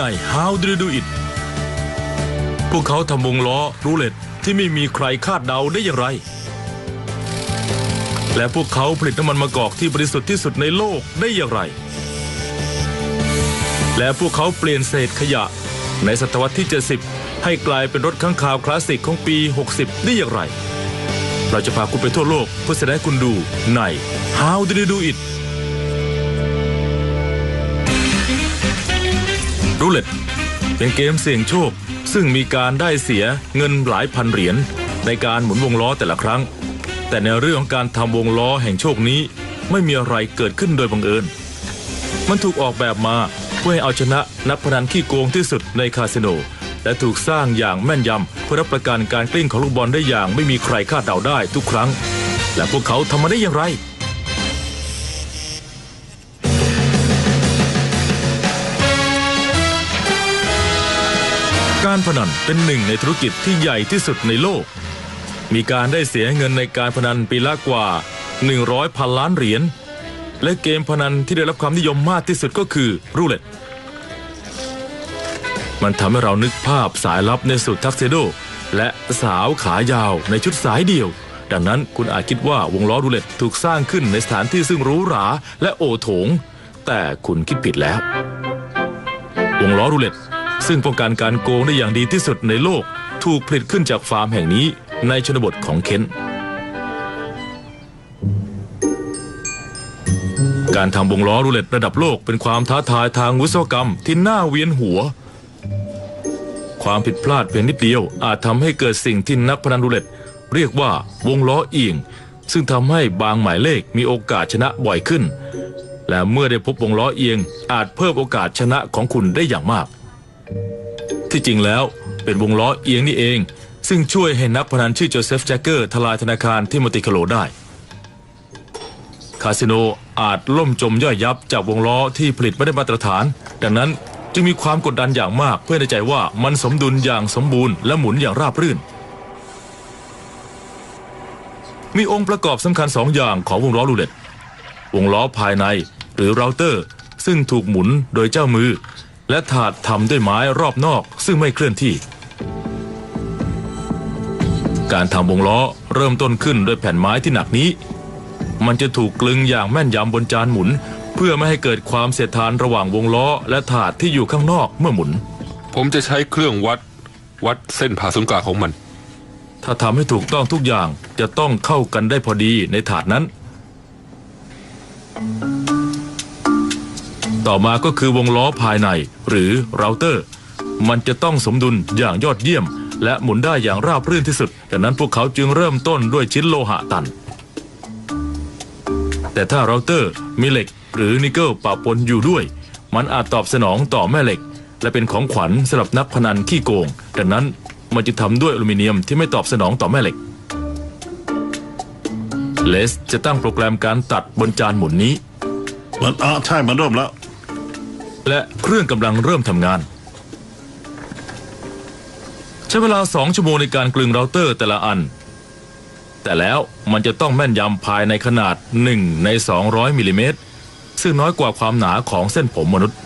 ใน How Do You Do It พวกเขาทำวงล้อรูเล็ตที่ไม่มีใครคาดเดาได้อย่างไร และพวกเขาผลิตน้ำมันมะกอกที่บริสุทธิ์ที่สุดในโลกได้อย่างไร และพวกเขาเปลี่ยนเศษขยะในศตวรรษที่ 70 ให้กลายเป็นรถข้างคาวคลาสสิกของปี 60 ได้อย่างไร เราจะพาคุณไปทั่วโลกเพื่อแสดงให้คุณดูใน How Do You Do It รูเล็ตเป็นเกมเสี่ยงโชค ซึ่งมีการได้เสียเงินหลายพันเหรียญในการหมุนวงล้อแต่ละครั้ง แต่ในเรื่องของการทำวงล้อแห่งโชคนี้ ไม่มีอะไรเกิดขึ้นโดยบังเอิญ มันถูกออกแบบมาเพื่อให้เอาชนะนักพนันขี้โกงที่สุดในคาสิโน และถูกสร้างอย่างแม่นยำเพื่อรับประกันการกลิ้งของลูกบอลได้อย่างไม่มีใครคาดเดาได้ทุกครั้ง และพวกเขาทำมาได้อย่างไร การพนันเป็นหนึ่งในธุรกิจที่ใหญ่ที่สุดในโลก มีการได้เสียเงินในการพนันปีละกว่า 100พันล้านเหรียญ และเกมพนันที่ได้รับความนิยมมากที่สุดก็คือรูเล็ต มันทำให้เรานึกภาพสายลับในสุดทักเซโด และสาวขายาวในชุดสายเดี่ยว ดังนั้นคุณอาจคิดว่าวงล้อรูเล็ตถูกสร้างขึ้นในสถานที่ซึ่งหรูหราและโอโถง แต่คุณคิดผิดแล้ว วงล้อรูเล็ต ซึ่งป้องกันการโกงได้อย่างดีที่สุดในโลก ถูกผลิตขึ้นจากฟาร์มแห่งนี้ในชนบทของเคนการทำวงล้อรูเล็ตระดับโลกเป็นความท้าทายทางวิศวกรรมที่น่าเวียนหัว ความผิดพลาดเพียงนิดเดียวอาจทำให้เกิดสิ่งที่นักพนันรูเล็ตเรียกว่าวงล้อเอียง ซึ่งทำให้บางหมายเลขมีโอกาสชนะบ่อยขึ้น และเมื่อได้พบวงล้อเอียงอาจเพิ่มโอกาสชนะของคุณได้อย่างมาก ที่จริงแล้วเป็นวงล้อเอียงนี่เอง ซึ่งช่วยให้นักพนันชื่อโจเซฟแจ็คเกอร์ทลายธนาคารที่มอติคโลได้ คาสิโนอาจล่มจมย่อยยับจากวงล้อที่ผลิตไม่ได้มาตรฐาน ดังนั้นจึงมีความกดดันอย่างมากเพื่อในใจว่ามันสมดุลอย่างสมบูรณ์และหมุนอย่างราบรื่น มีองค์ประกอบสำคัญสองอย่างของวงล้อรูเล็ตวงล้อภายในหรือเราเตอร์ ซึ่งถูกหมุนโดยเจ้ามือ และถาดทำด้วยไม้รอบนอกซึ่งไม่เคลื่อนที่ การทำวงล้อเริ่มต้นขึ้นด้วยแผ่นไม้ที่หนักนี้ มันจะถูกกลึงอย่างแม่นยำบนจานหมุน เพื่อไม่ให้เกิดความเสียดทานระหว่างวงล้อและถาดที่อยู่ข้างนอกเมื่อหมุน ผมจะใช้เครื่องวัดวัดเส้นผ่าศูนย์กลางของมัน ถ้าทำให้ถูกต้องทุกอย่างจะต้องเข้ากันได้พอดีในถาดนั้น ต่อมาก็คือวงล้อภายในหรือเราเตอร์ มันจะต้องสมดุลอย่างยอดเยี่ยม และหมุนได้อย่างราบรื่นที่สุดดังนั้นพวกเขาจึงเริ่มต้นด้วยชิ้นโลหะตัน แต่ถ้าเราเตอร์มีเหล็กหรือนิกเกิลปะปนอยู่ด้วย มันอาจตอบสนองต่อแม่เหล็ก และเป็นของขวัญสำหรับนักพนันขี้โกงดังนั้นมันจะทำด้วยอลูมิเนียมที่ไม่ตอบสนองต่อแม่เหล็กเลสจะตั้งโปรแกรมการตัดบนจานหมุนนี้มันอะใช่มันเริ่มแล้ว และเครื่องกำลังเริ่มทำงาน ใช้เวลา 2 ชั่วโมงในการกลึงเราเตอร์แต่ละอัน แต่แล้วมันจะต้องแม่นยำภายในขนาด 1 ใน 200 มิลลิเมตร ซึ่งน้อยกว่าความหนาของเส้นผมมนุษย์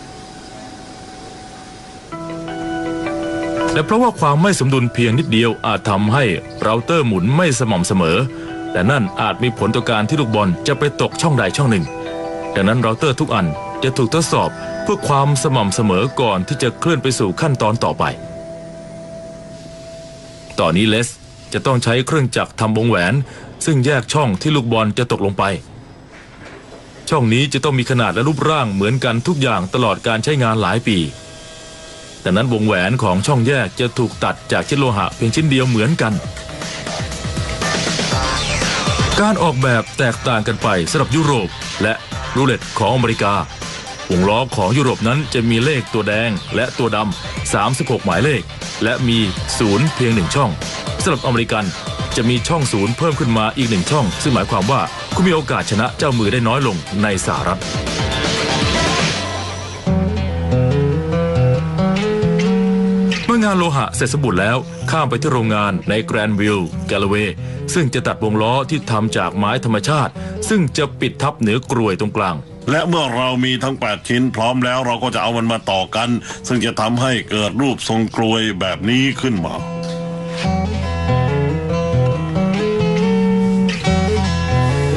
และเพราะว่าความไม่สมดุลเพียงนิดเดียวอาจทำให้เราเตอร์หมุนไม่สม่ำเสมอ แต่นั่นอาจมีผลต่อการที่ลูกบอลจะไปตกช่องใดช่องหนึ่ง ดังนั้นเราเตอร์ทุกอัน จะถูกทดสอบเพื่อความสม่ำเสมอก่อนที่จะเคลื่อนไปสู่ขั้นตอนต่อไปตอนนี้เลสจะต้องใช้เครื่องจักรทำวงแหวน ซึ่งแยกช่องที่ลูกบอลจะตกลงไป ช่องนี้จะต้องมีขนาดและรูปร่างเหมือนกันทุกอย่างตลอดการใช้งานหลายปีดังนั้นวงแหวนของช่องแยกจะถูกตัดจากชิ้นโลหะเพียงชิ้นเดียวเหมือนกัน การออกแบบแตกต่างกันไปสำหรับยุโรปและรูเล็ตของอเมริกา วงล้อของยุโรปนั้นจะมีเลขตัวแดงและตัวดำ 36 หมายเลข และมีศูนย์เพียงหนึ่งช่องสำหรับอเมริกันจะมีช่องศูนย์เพิ่มขึ้นมาอีกหนึ่งช่อง ซึ่งหมายความว่าคุณมีโอกาสชนะเจ้ามือได้น้อยลงในสหรัฐ เมื่องานโลหะเสร็จสมบูรณ์แล้ว ข้ามไปที่โรงงานในแกรนวิลล์แกลเวย์ซึ่งจะตัดวงล้อที่ทำจากไม้ธรรมชาติ ซึ่งจะปิดทับเหนือกรวยตรงกลาง และเมื่อเรามีทั้ง 8 ชิ้นพร้อมแล้วเราก็จะเอามันมาต่อกัน ซึ่งจะทำให้เกิดรูปทรงกลวยแบบนี้ขึ้นมา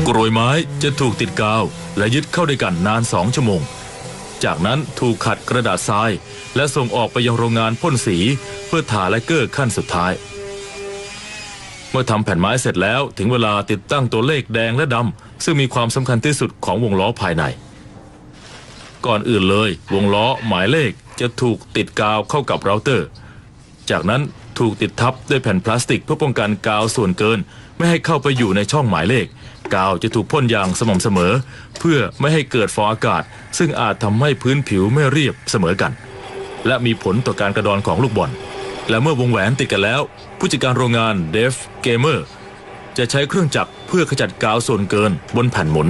กรวยไม้จะถูกติดกาว และยึดเข้าด้วยกันนานสองชั่วโมง จากนั้นถูกขัดกระดาษทราย และส่งออกไปยังโรงงานพ่นสีเพื่อทาและเกอร์ขั้นสุดท้าย เมื่อทำแผ่นไม้เสร็จแล้วถึงเวลาติดตั้งตัวเลขแดงและดำ ซึ่งมีความสำคัญที่สุดของวงล้อภายใน ก่อนอื่นเลย วงล้อหมายเลขจะถูกติดกาวเข้ากับเราเตอร์ จากนั้นถูกติดทับด้วยแผ่นพลาสติกเพื่อป้องกันกาวส่วนเกิน ไม่ให้เข้าไปอยู่ในช่องหมายเลข กาวจะถูกพ่นอย่างสม่ำเสมอ เพื่อไม่ให้เกิดฟองอากาศ ซึ่งอาจทำให้พื้นผิวไม่เรียบเสมอกัน และมีผลต่อการกระดอนของลูกบอลและเมื่อวงแหวนติดกันแล้ว ผู้จัดการโรงงานเดฟเกมเมอร์ จะใช้เครื่องจักรเพื่อขจัดกาวส่วนเกินบนแผ่นหมุน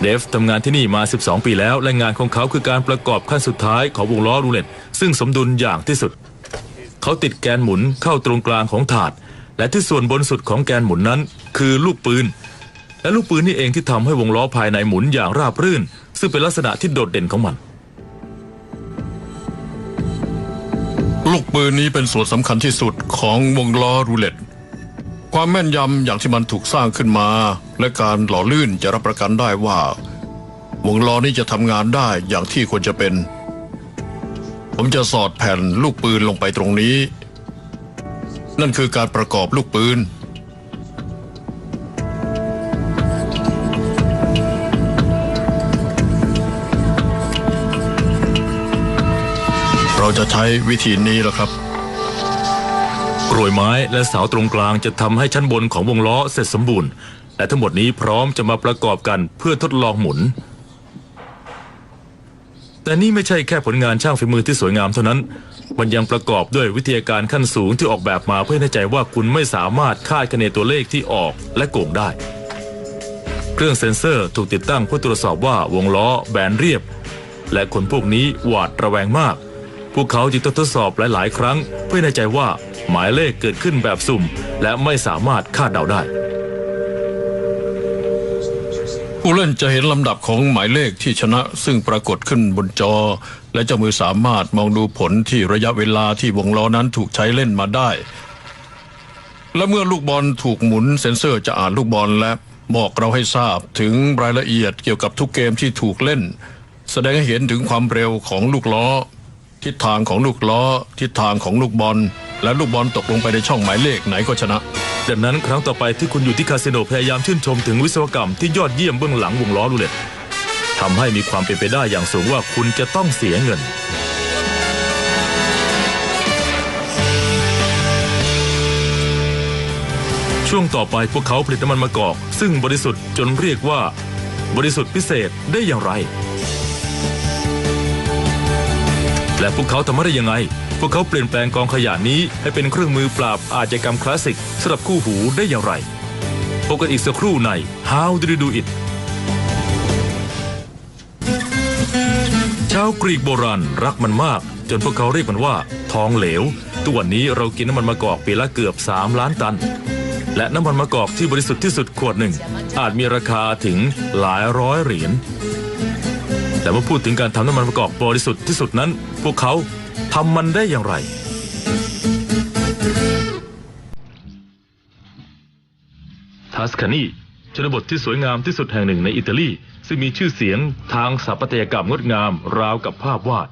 เดฟทำงานที่นี่มา 12 ปีแล้ว และงานของเขาคือการประกอบขั้นสุดท้ายของวงล้อรูเล็ตซึ่งสมดุลอย่างที่สุด เขาติดแกนหมุนเข้าตรงกลางของถาด และที่ส่วนบนสุดของแกนหมุนนั้น คือลูกปืน และลูกปืนนี่เองที่ทำให้วงล้อภายในหมุนอย่างราบรื่น ซึ่งเป็นลักษณะที่โดดเด่นของมันลูกปืนนี้เป็นส่วนสำคัญที่สุดของวงล้อรูเล็ต ความแม่นยำอย่างที่มันถูกสร้างขึ้นมา และการหล่อลื่นจะรับประกันได้ว่าวงล้อนี้จะทำงานได้อย่างที่ควรจะเป็น ผมจะสอดแผ่นลูกปืนลงไปตรงนี้ นั่นคือการประกอบลูกปืน เราจะใช้วิธีนี้แหละครับ กรวยไม้และเสาตรงกลางจะทำให้ชั้นบนของวงล้อเสร็จสมบูรณ์ และทั้งหมดนี้พร้อมจะมาประกอบกันเพื่อทดลองหมุน แต่นี่ไม่ใช่แค่ผลงานช่างฝีมือที่สวยงามเท่านั้น มันยังประกอบด้วยวิทยาการขั้นสูงที่ออกแบบมาเพื่อให้แน่ใจว่าคุณไม่สามารถคาดคะเนตัวเลขที่ออกและโกงได้ เครื่องเซ็นเซอร์ถูกติดตั้งเพื่อตรวจสอบว่าวงล้อแบนเรียบ และคนพวกนี้หวาดระแวงมาก พวกเขาจึงต้องทดสอบหลาย ๆ ครั้ง เพื่อแน่ใจว่าหมายเลขเกิดขึ้นแบบสุ่ม และไม่สามารถคาดเดาได้ ผู้เล่นจะเห็นลำดับของหมายเลขที่ชนะ ซึ่งปรากฏขึ้นบนจอ และเจ้ามือสามารถมองดูผลที่ระยะเวลาที่วงล้อนั้นถูกใช้เล่นมาได้ และเมื่อลูกบอลถูกหมุนเซ็นเซอร์จะอ่านลูกบอลและบอกเราให้ทราบถึงรายละเอียดเกี่ยวกับทุกเกมที่ถูกเล่น แสดงให้เห็นถึงความเร็วของลูกล้อ ทิศทางของลูกล้อ ทิศทางของลูกบอล และลูกบอลตกลงไปในช่องหมายเลขไหนก็ชนะ ดังนั้นครั้งต่อไปที่คุณอยู่ที่คาสิโนพยายามชื่นชมถึงวิศวกรรมที่ยอดเยี่ยมเบื้องหลังวงล้อรูเล็ตทำให้มีความเป็นไปได้อย่างสูงว่าคุณจะต้องเสียเงิน ช่วงต่อไปพวกเขาผลิตน้ำมันมะกอก ซึ่งบริสุทธิ์จนเรียกว่า บริสุทธิ์พิเศษได้อย่างไร และพวกเขาทำมาได้ยังไง พวกเขาเปลี่ยนแปลงกองขยะนี้ให้เป็นเครื่องมือปราบอาชญากรรมคลาสสิกสำหรับคู่หูได้อย่างไรพบกันอีกสักครู่ใน How Do You Do It ชาวกรีกโบราณรักมันมาก จนพวกเขาเรียกมันว่า ทองเหลวตัวนนี้เรากินน้ำมันมะกอกปีละเกือบ 3 ล้านตัน และน้ำมันมะกอกที่บริสุทธิ์ที่สุดขวดหนึ่ง อาจมีราคาถึงหลายร้อยเหรียญ แต่เมื่อพูดถึงการทำน้ำมันมะกอกบริสุทธิ์ที่สุดนั้น พวกเขาทำมันได้อย่างไร ทัสคานีชนบทที่สวยงามที่สุดแห่งหนึ่งในอิตาลี ซึ่งมีชื่อเสียงทางสถาปัตยกรรมงดงามราวกับภาพวาด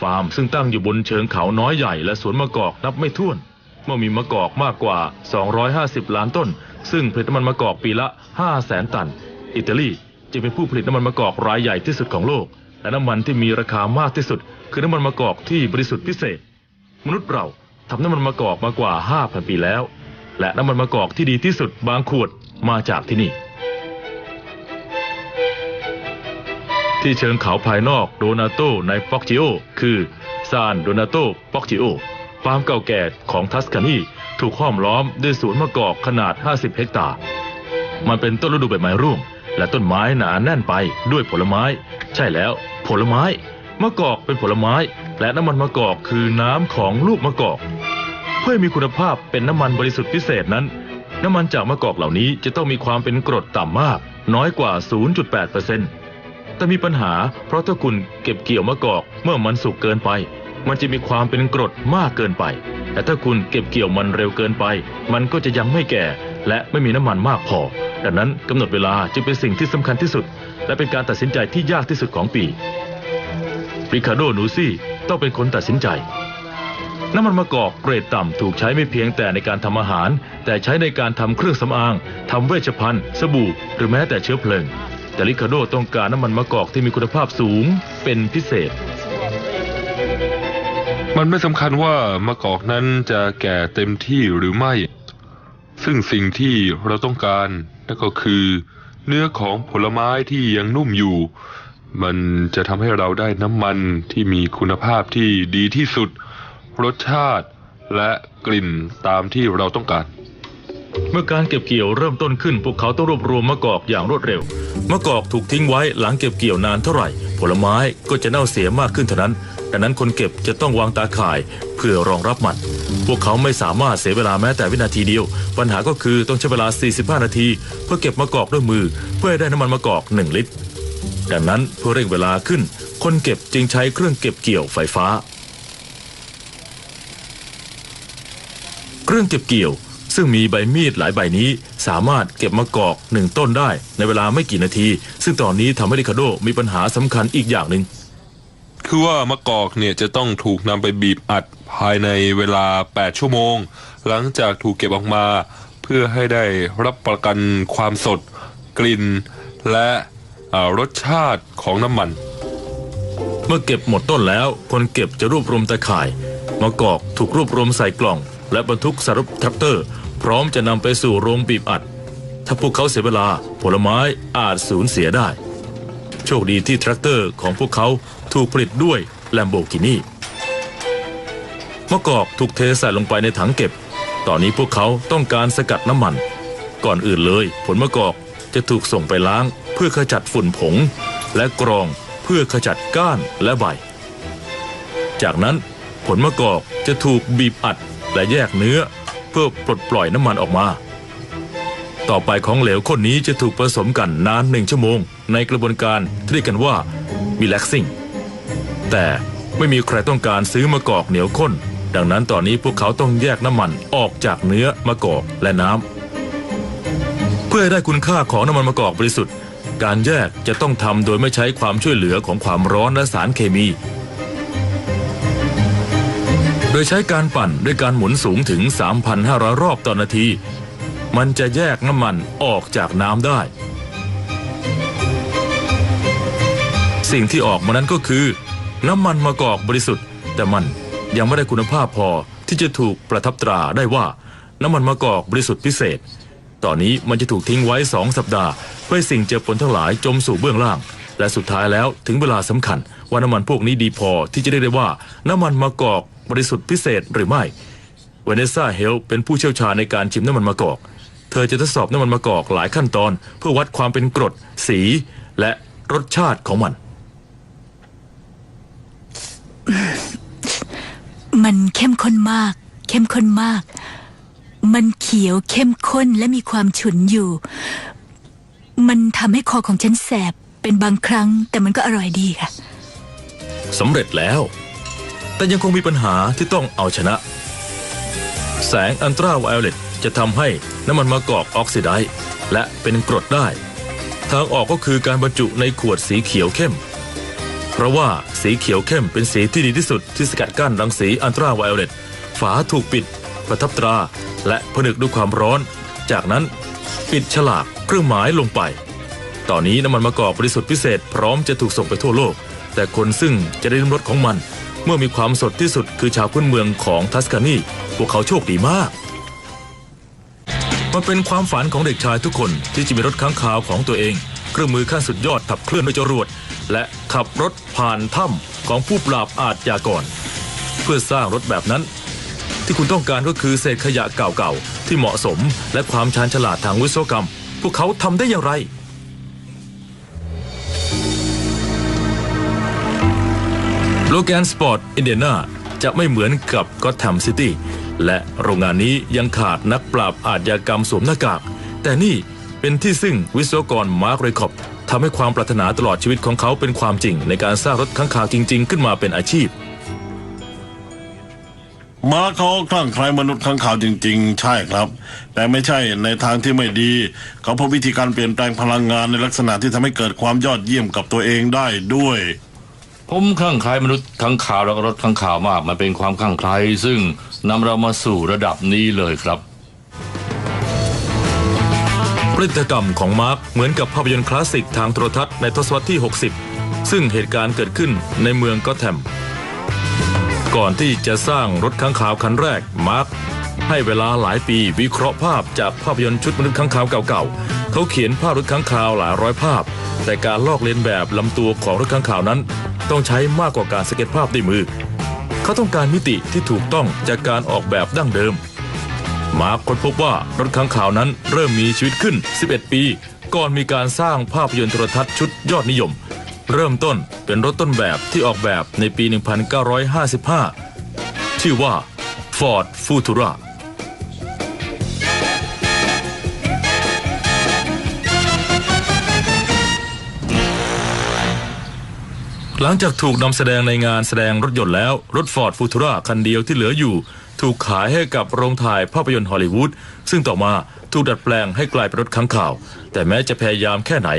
ฟาร์มซึ่งตั้งอยู่บนเชิงเขาน้อยใหญ่และสวนมะกอกนับไม่ถ้วน เมื่อมีมะกอกมากกว่า 250 ล้านต้น ซึ่งผลิตน้ำมันมะกอกปีละ5แสนตัน อิตาลี จะเป็นผู้ผลิตน้ำมันมะกอกรายใหญ่ที่สุดของโลก และน้ำมันที่มีราคามากที่สุด คือน้ำมันมะกอกที่บริสุทธิ์พิเศษ มนุษย์เราทำน้ำมันมะกอกมากว่า 5,000 ปีแล้ว และน้ำมันมะกอกที่ดีที่สุดบางขวดมาจากที่นี่ ที่เชิงเขาภายนอกโดนาโตในปอกจิโอคือซานโดนาโตปอกจิโอฟาร์มเก่าแก่ของทัสคานีถูกห้อมล้อมด้วยสวนมะกอกขนาด 50 เฮกตาร์ มันเป็นต้นฤดูใบไม้ร่วง และต้นไม้หนาแน่นไปด้วยผลไม้ ใช่แล้วผลไม้มะกอกเป็นผลไม้ และน้ำมันมะกอกคือน้ำของลูกมะกอก เพื่อมีคุณภาพเป็นน้ำมันบริสุทธิ์พิเศษนั้น น้ำมันจากมะกอกเหล่านี้จะต้องมีความเป็นกรดต่ำมาก น้อยกว่า 0.8%แต่มีปัญหาเพราะถ้าคุณเก็บเกี่ยวมะกอกเมื่อมันสุกเกินไป มันจะมีความเป็นกรดมากเกินไป แต่ถ้าคุณเก็บเกี่ยวมันเร็วเกินไป มันก็จะยังไม่แก่ และไม่มีน้ำมันมากพอ ดังนั้นกำหนดเวลาจึงเป็นสิ่งที่สำคัญที่สุด และเป็นการตัดสินใจที่ยากที่สุดของปีริคาร์โดนูซี่ต้องเป็นคนตัดสินใจ น้ำมันมะกอกเกรดต่ำถูกใช้ไม่เพียงแต่ในการทำอาหาร แต่ใช้ในการทำเครื่องสำอางทำเวชภัณฑ์ สบู่ หรือแม้แต่เชื้อเพลิง แต่ริคาร์โดต้องการน้ำมันมะกอกที่มีคุณภาพสูงเป็นพิเศษมันไม่สำคัญว่ามะกอกนั้นจะแก่เต็มที่หรือไม่ ซึ่งสิ่งที่เราต้องการนั่นก็คือเนื้อของผลไม้ที่ยังนุ่มอยู่ มันจะทำให้เราได้น้ำมันที่มีคุณภาพที่ดีที่สุด รสชาติและกลิ่นตามที่เราต้องการ เมื่อการเก็บเกี่ยวเริ่มต้นขึ้น พวกเขาต้องรวบรวมมะกอกอย่างรวดเร็ว มะกอกถูกทิ้งไว้หลังเก็บเกี่ยวนานเท่าไหร่ ผลไม้ก็จะเน่าเสียมากขึ้นเท่านั้น ดังนั้นคนเก็บจะต้องวางตาข่ายเพื่อรองรับมัน พวกเขาไม่สามารถเสียเวลาแม้แต่วินาทีเดียว ปัญหาก็คือต้องใช้เวลา 45 นาที เพื่อเก็บมะกอกด้วยมือ เพื่อให้ได้น้ำมันมะกอก 1 ลิตร ดังนั้นเพื่อเร่งเวลาขึ้น คนเก็บจึงใช้เครื่องเก็บเกี่ยวไฟฟ้า เครื่องเก็บเกี่ยว ซึ่งมีใบมีดหลายใบนี้ สามารถเก็บมะกอกหนึ่งต้นได้ ในเวลาไม่กี่นาที ซึ่งตอนนี้ทำให้ริคาโดมีปัญหาสำคัญอีกอย่างหนึ่ง คือว่ามะกอกเนี่ยจะต้องถูกนำไปบีบอัดภายในเวลา 8 ชั่วโมง หลังจากถูกเก็บออกมา เพื่อให้ได้รับประกันความสด กลิ่น และรสชาติของน้ำมัน เมื่อเก็บหมดต้นแล้ว คนเก็บจะรวบรวมตะข่าย มะกอกถูกรวบรวมใส่กล่อง และบรรทุกสรุปแทรกเตอร์ พร้อมจะนำไปสู่โรงบีบอัด ถ้าพวกเขาเสียเวลาผลไม้อาจสูญเสียได้ โชคดีที่แทรกเตอร์ของพวกเขา ถูกผลิตด้วยแลมโบกินีมะกอกถูกเทใส่ลงไปในถังเก็บ ตอนนี้พวกเขาต้องการสกัดน้ำมัน ก่อนอื่นเลย ผลมะกอกจะถูกส่งไปล้าง เพื่อขจัดฝุ่นผง และกรองเพื่อขจัดก้านและใบ จากนั้นผลมะกอกจะถูกบีบอัดและแยกเนื้อ เพื่อปลดปล่อยน้ำมันออกมา ต่อไปของเหลวข้นนี้จะถูกผสมกันนานหนึ่งชั่วโมง ในกระบวนการที่เรียกกันว่า relaxing แต่ไม่มีใครต้องการซื้อมะกอกเหนียวข้น ดังนั้นตอนนี้พวกเขาต้องแยกน้ำมันออกจากเนื้อมะกอกและน้ำ เพื่อให้ได้คุณค่าของน้ำมันมะกอกบริสุทธิ์ การแยกจะต้องทำโดยไม่ใช้ความช่วยเหลือของความร้อนและสารเคมี โดยใช้การปั่นด้วยการหมุนสูงถึง 3,500 รอบต่อนาที มันจะแยกน้ำมันออกจากน้ำได้ สิ่งที่ออกมานั้นก็คือ น้ำมันมะกอกบริสุทธิ์ แต่มันยังไม่ได้คุณภาพพอที่จะถูกประทับตราได้ว่า น้ำมันมะกอกบริสุทธิ์พิเศษ ตอนนี้มันจะถูกทิ้งไว้สองสัปดาห์ เพื่อสิ่งเจือปนทั้งหลายจมสู่เบื้องล่าง และสุดท้ายแล้วถึงเวลาสำคัญ ว่าน้ำมันพวกนี้ดีพอที่จะเรียกได้ว่า น้ำมันมะกอกบริสุทธิ์พิเศษหรือไม่เวเนซ่าเฮลเป็นผู้เชี่ยวชาญในการชิมน้ำมันมะกอก เธอจะทดสอบน้ำมันมะกอกหลายขั้นตอน เพื่อวัดความเป็นกรด สี และรสชาติของมัน มันเข้มข้นมาก เข้มข้นมาก มันเขียวเข้มข้นและมีความฉุนอยู่ มันทำให้คอของฉันแสบเป็นบางครั้ง แต่มันก็อร่อยดีค่ะสำเร็จแล้ว แต่ยังคงมีปัญหาที่ต้องเอาชนะ แสงอันตราไวโอเลตจะทำให้น้ำมันมะกอกออกซิไดซ์และเป็นกรดได้ ทางออกก็คือการบรรจุในขวดสีเขียวเข้ม เพราะว่าสีเขียวเข้มเป็นสีที่ดีที่สุดที่สกัดกั้นรังสีอันตราไวโอเลตฝาถูกปิด ประทับตรา และผนึกด้วยความร้อน จากนั้นปิดฉลากเครื่องหมายลงไป ตอนนี้น้ำมันมะกอกบริสุทธิ์พิเศษ พร้อมจะถูกส่งไปทั่วโลก แต่คนซึ่งจะได้ริมรสของมัน เมื่อมีความสดที่สุดคือชาวพื้นเมืองของทัสคานีพวกเขาโชคดีมากมันเป็นความฝันของเด็กชายทุกคนที่จะมีรถค้างคาวของตัวเอง เครื่องมือขั้นสุดยอดขับเคลื่อนด้วยจรวด และขับรถผ่านถ้ำของผู้ปราบอาชญากร เพื่อสร้างรถแบบนั้น ที่คุณต้องการก็คือเศษขยะเก่าๆ ที่เหมาะสมและความชาญฉลาดทางวิศวกรรม พวกเขาทำได้อย่างไรโลแกนสปอร์ตอินเดียนาจะไม่เหมือนกับก็ t แ a มซิตี้และโรงงานนี้ยังขาดนักปราบอาชญากรรมสวมหน้ากาก แต่นี่เป็นที่ซึ่งวิศวกรมาร์คเรคอบ ทำให้ความปรารถนาตลอดชีวิตของเขาเป็นความจริง ในการสร้างรถข้างข่าวจริง ๆ ขึ้นมาเป็นอาชีพมาเขาคลั่งไคล้มนุษย์ข้างข่าวจริง ๆ ใช่ครับ แต่ไม่ใช่ในทางที่ไม่ดี เขาพบวิธีการเปลี่ยนแปลงพลังงานในลักษณะที่ทำให้เกิดความยอดเยี่ยมกับตัวเองได้ด้วย ผมคลั่งไคล้มนุษย์ข้างข่าวแล้วก็รถข้างข่าวมาก มันเป็นความคลั่งไคล้ซึ่งนำเรามาสู่ระดับนี้เลยครับ พฤติกรรมของมาร์คเหมือนกับภาพยนตร์คลาสสิกทางโทรทัศน์ในทศวรรษที่ 60 ซึ่งเหตุการณ์เกิดขึ้นในเมืองก็แทมก่อนที่จะสร้างรถค้างคาวคันแรกมาร์คให้เวลาหลายปีวิเคราะห์ภาพจากภาพยนตร์ชุดมนุษย์ค้างคาวเก่าๆ เขาเขียนภาพรถค้างคาวหลายร้อยภาพ แต่การลอกเลียนแบบลำตัวของรถค้างคาวนั้น ต้องใช้มากกว่าการสเก็ตภาพด้วยมือ เขาต้องการมิติที่ถูกต้องจากการออกแบบดั้งเดิม มาร์คค้นพบว่ารถค้างข่าวนั้นเริ่มมีชีวิตขึ้น 11 ปี ก่อนมีการสร้างภาพยนตร์โทรทัศน์ชุดยอดนิยม เริ่มต้นเป็นรถต้นแบบที่ออกแบบในปี 1955 ชื่อว่า Ford Futura หลังจากถูกนำแสดงในงานแสดงรถยนต์แล้ว รถ Ford Futura คันเดียวที่เหลืออยู่ ถูกขายให้กับโรงถ่ายภาพยนตร์ฮอลลีวูดซึ่งต่อมาถูกดัดแปลงให้กลายเป็นรถค้างข่าว แต่แม้จะพยายามแค่ไหน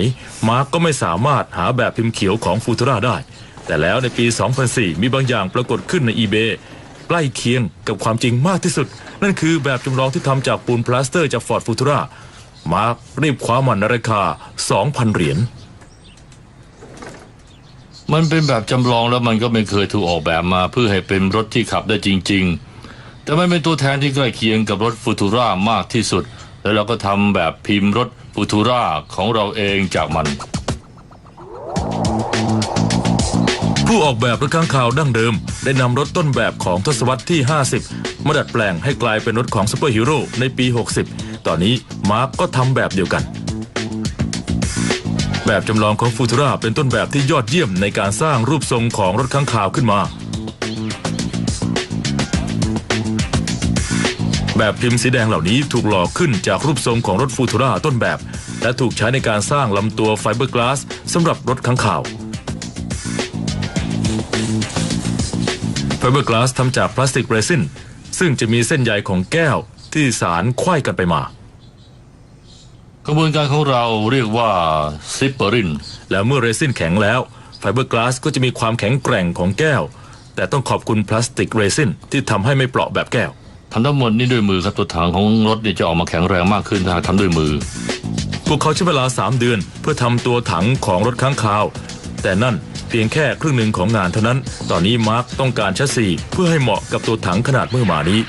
มาร์กก็ไม่สามารถหาแบบพิมพ์เขียวของ Futura ได้ แต่แล้วในปี 2004 มีบางอย่างปรากฏขึ้นใน eBay ใกล้เคียงกับความจริงมากที่สุด นั่นคือแบบจำลองที่ทำจากปูนพลาสเตอร์จาก Ford Futura มาร์กรีบคว้ามันในราคา 2,000 เหรียญมันเป็นแบบจำลองแล้วมันก็ไม่เคยถูกออกแบบมาเพื่อให้เป็นรถที่ขับได้จริง ๆ แต่มันเป็นตัวแทนที่ใกล้เคียงกับรถฟูตูร่ามากที่สุด แล้วเราก็ทำแบบพิมพ์รถฟูตูร่าของเราเองจากมัน ผู้ออกแบบรถข้างข่าวดั้งเดิม ได้นำรถต้นแบบของทศวรรษที่ 50 มาดัดแปลงให้กลายเป็นรถของซูเปอร์ฮีโร่ในปี 60 ตอนนี้มาร์กก็ทำแบบเดียวกัน แบบจำลองของฟูตูร่าเป็นต้นแบบที่ยอดเยี่ยมในการสร้างรูปทรงของรถข้างข่าวขึ้นมา แบบพิมพ์สีแดงเหล่านี้ถูกหล่อขึ้นจากรูปทรงของรถฟูตูราต้นแบบ และถูกใช้ในการสร้างลำตัวไฟเบอร์กลาสสำหรับรถข้างข่าวไฟเบอร์กลาสทำจากพลาสติกเรซินซึ่งจะมีเส้นใยของแก้วที่สารไขว้กันไปมา กระบวนการของเราเรียกว่าซิปเปอริน แล้วเมื่อเรซินแข็งแล้วไฟเบอร์กลาสก็จะมีความแข็งแกร่งของแก้ว แต่ต้องขอบคุณพลาสติกเรซินที่ทำให้ไม่เปราะแบบแก้ว ทำทั้งหมดนี้ด้วยมือครับตัวถังของรถเนี่ยจะออกมาแข็งแรงมากขึ้นถ้าทำด้วยมือ พวกเขาใช้เวลา 3 เดือน เพื่อทำตัวถังของรถค้างคาว แต่นั่นเพียงแค่ครึ่งหนึ่งของงานเท่านั้น ตอนนี้มาร์คต้องการชัสซีเพื่อให้เหมาะกับตัวถังขนาดเมื่อมานี้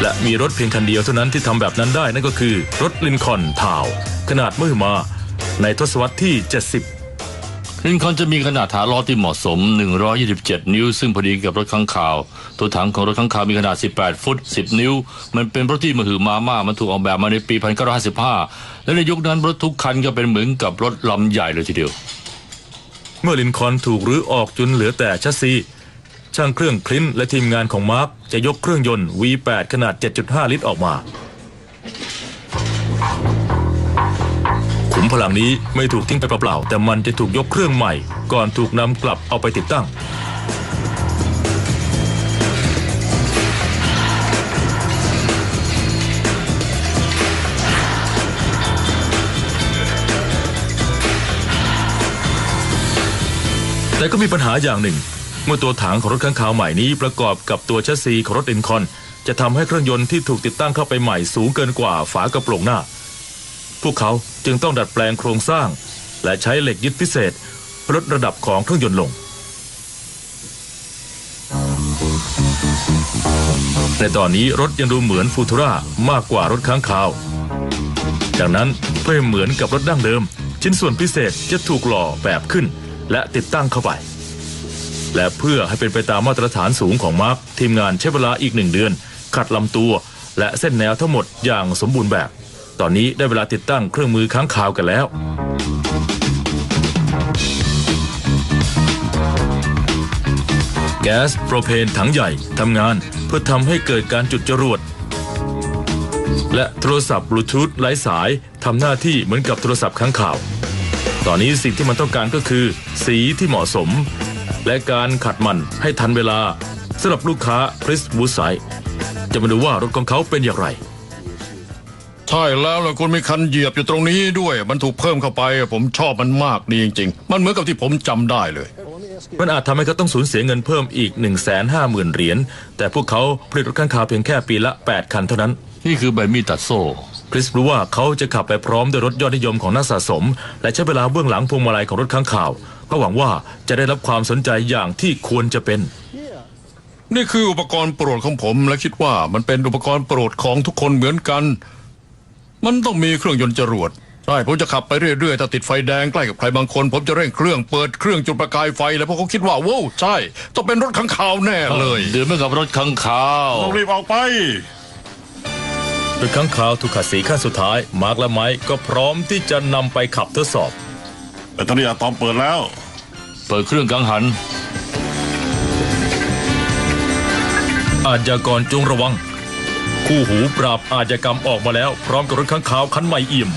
และมีรถเพียงคันเดียวเท่านั้นที่ทำแบบนั้นได้นั่นก็คือรถลินคอนทาวขนาดมือมา ในทศวรรษที่ 70 ลินคอนจะมีขนาดฐานล้อที่เหมาะสม 127 นิ้ว ซึ่งพอดีกับรถข้างข่าว ตัวถังของรถข้างข่าวมีขนาด 18 ฟุต 10 นิ้ว มันเป็นรถที่มหือมามาก มันถูกออกแบบมาในปี 1955 และในยุคนั้นรถทุกคันก็เป็นเหมือนกับรถลำใหญ่เลยทีเดียว เมื่อลินคอนถูกรื้อออกจนเหลือแต่ชัสซีช่างเครื่องคลินและทีมงานของมาร์คจะยกเครื่องยนต์ V8 ขนาด 7.5 ลิตรออกมา พลังนี้ไม่ถูกทิ้งไปเปล่าๆ แต่มันจะถูกยกเครื่องใหม่ ก่อนถูกนำกลับเอาไปติดตั้ง แต่ก็มีปัญหาอย่างหนึ่ง เมื่อตัวถังของรถข้างขาวใหม่นี้ประกอบกับตัวแชสซีของรถเอ็นคอน จะทำให้เครื่องยนต์ที่ถูกติดตั้งเข้าไปใหม่สูงเกินกว่าฝากระโปรงหน้า พวกเขาจึงต้องดัดแปลงโครงสร้าง และใช้เหล็กยึดพิเศษลดระดับของเครื่องยนต์ลง ในตอนนี้รถยังดูเหมือนฟูทูรามากกว่ารถค้างคาวดังนั้นเพื่อเหมือนกับรถดั้งเดิม ชิ้นส่วนพิเศษจะถูกหล่อแบบขึ้นและติดตั้งเข้าไป และเพื่อให้เป็นไปตามมาตรฐานสูงของมาร์คทีมงานใช้เวลาอีกหนึ่งเดือน ขัดลำตัวและเส้นแนวทั้งหมดอย่างสมบูรณ์แบบ ตอนนี้ได้เวลาติดตั้งเครื่องมือค้างคาวกันแล้ว แก๊สโปรเพนถังใหญ่ทำงานเพื่อทำให้เกิดการจุดจรวด และโทรศัพท์บลูทูธไร้สายทำหน้าที่เหมือนกับโทรศัพท์ค้างข่าว ตอนนี้สิ่งที่มันต้องการก็คือ สีที่เหมาะสม และการขัดมันให้ทันเวลาสำหรับลูกค้าคริสบูไซจะมาดูว่ารถของเขาเป็นอย่างไร ใช่แล้วล่ะคุณมีคันเหยียบอยู่ตรงนี้ด้วยมันถูกเพิ่มเข้าไปผมชอบมันมากดีจริงๆ มันเหมือนกับที่ผมจำได้เลย มันอาจทำให้เขาต้องสูญเสียเงินเพิ่มอีก 1 5 0 0 0 0เหรียญแต่พวกเขาผลิตรถข้างคาวเพียงแค่ปีละ 8 คันเท่านั้น นี่คือใบมีดตัดโซ่ คริสรู้ว่าเขาจะขับไปพร้อมด้วยรถยอดนิยมของนักสะสม และใช้เวลาเบื้องหลังพวงมาลัยของรถข้างข่าวก็หวังว่าจะได้รับความสนใจอย่างที่ควรจะเป็น นี่คืออุปกรณ์โปรดของผมและคิดว่ามันเป็นอุปกรณ์โปรดของทุกคนเหมือนกัน มันต้องมีเครื่องยนต์จรวด ใช่ ผมจะขับไปเรื่อยๆ ถ้าติดไฟแดงใกล้กับใครบางคน ผมจะเร่งเครื่องเปิดเครื่องจุดประกายไฟ แล้วพวกเขาคิดว่าว้าวใช่ ต้องเป็นรถข้างข่าวแน่เลยเดือดไม่กับรถข้างขาวต้องรีบออกไปรถข้างข่าวถูกขัดสีขั้นสุดท้าย มาร์กและไมค์ก็พร้อมที่จะนำไปขับทดสอบแบตเตอรี่อะตอมเปิดแล้ว เปิดเครื่องกังหัน อาชญากรจงระวัง คู่หูปราบอาชญากรรมออกมาแล้ว พร้อมกับรถข้างขาวคันใหม่เอี่ยม